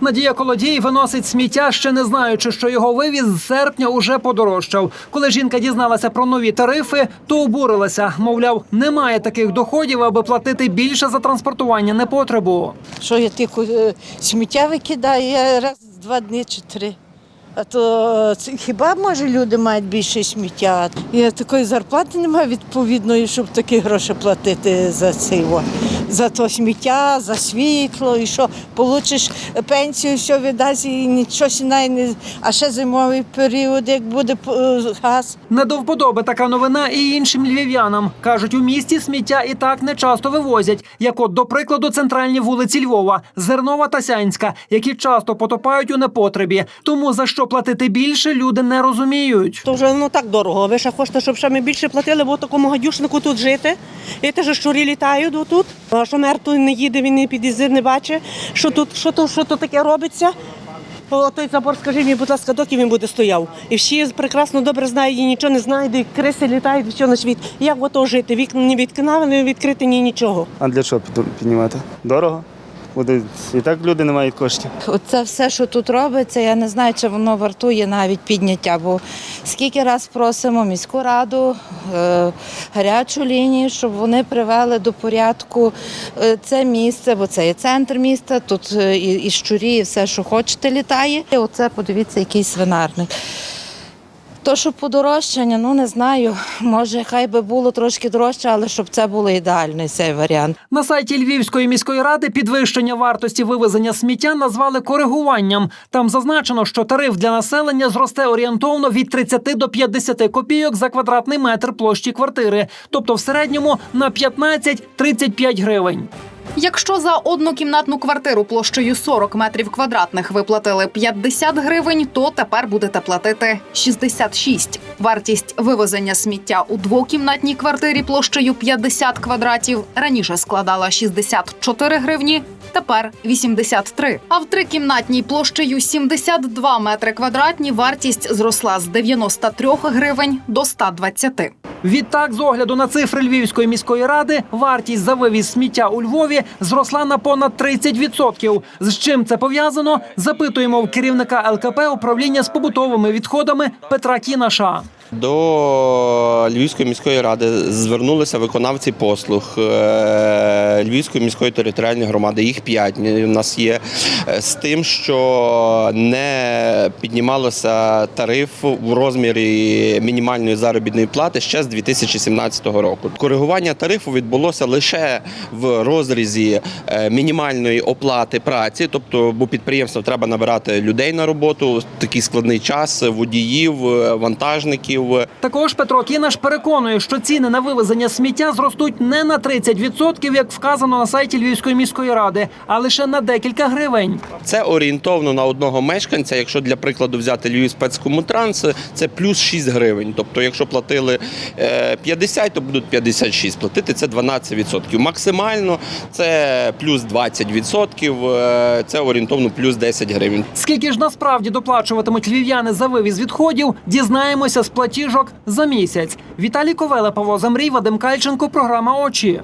Надія Колодій виносить сміття, ще не знаючи, що його вивіз з серпня уже подорожчав. Коли жінка дізналася про нові тарифи, то обурилася. Мовляв, немає таких доходів, аби платити більше за транспортування непотребу. Що я тільки е, сміття викидаю я раз два дні чи три. А то це хіба може люди мають більше сміття? Я такої зарплати немає відповідної, щоб такі гроші платити за цей за то сміття, за світло, і що получиш пенсію, все віддасть і нічого сінай не. А ще зимовий період, як буде е, газ. Не до вподоби така новина і іншим львів'янам. Кажуть, у місті сміття і так не часто вивозять, як от, до прикладу, центральні вулиці Львова, Зернова та Сянська, які часто потопають у непотребі. Тому за що платити більше, люди не розуміють. То вже ну так дорого. Ви ще хочете, щоб ще ми більше платили, бо в такому гадюшнику тут жити. І те, що щурі літають отут. А що мер тут не їде, він не під'їздив, не бачить, що тут, що тут, що тут таке робиться. О, той забор, скажи мені, будь ласка, доки він буде стояв. І всі прекрасно добре знають, і нічого не знають, і криси літають, все на світ. Як ото жити? Вікна не відкинали, не відкрити, ні нічого. А для чого піднімати? Дорого? Буде і так люди не мають коштів. Оце все, що тут робиться, я не знаю, чи воно вартує навіть підняття. Бо скільки раз просимо міську раду, е, гарячу лінію, щоб вони привели до порядку е, це місце, бо це є центр міста. Тут е, і, щурі, і все, що хочете, літає. Оце подивіться, який свинарник. То, що подорожчання, ну не знаю. Може, хай би було трошки дорожче, але щоб це було ідеальний цей варіант. На сайті Львівської міської ради підвищення вартості вивезення сміття назвали коригуванням. Там зазначено, що тариф для населення зросте орієнтовно від 30 до 50 копійок за квадратний метр площі квартири, тобто в середньому на 15-35 гривень. Якщо за однокімнатну квартиру площею 40 метрів квадратних ви платили 50 гривень, то тепер будете платити 66. Вартість вивезення сміття у двокімнатній квартирі площею 50 квадратів раніше складала 64 гривні, тепер 83. А в трикімнатній площею 72 метри квадратні вартість зросла з 93 гривень до 120. Відтак, з огляду на цифри Львівської міської ради, вартість за вивіз сміття у Львові зросла на понад 30%. З чим це пов'язано? Запитуємо в керівника ЛКП управління з побутовими відходами Петра Кінаша. До Львівської міської ради звернулися виконавці послуг е, Львівської міської територіальної громади. Їх п'ять у нас є е, з тим, що не піднімалося тариф в розмірі мінімальної заробітної плати ще з 2017 року. Коригування тарифу відбулося лише в розрізі е, мінімальної оплати праці, тобто, бо підприємствам треба набирати людей на роботу, такий складний час, водіїв, е, вантажників. Також Петро Кінаш переконує, що ціни на вивезення сміття зростуть не на 30%, як вказано на сайті Львівської міської ради, а лише на декілька гривень. Це орієнтовно на одного мешканця. Якщо для прикладу взяти Львів спецкомутранс, це плюс 6 гривень. Тобто, якщо платили е, 50, то будуть 56. Платити це 12%. Максимально це плюс 20%, е, це орієнтовно плюс 10 гривень. Скільки ж насправді доплачуватимуть львів'яни за вивіз відходів, дізнаємося з платіжок за місяць. Віталій Ковела, Павло Замрій, Вадим Кальченко, програма Очі.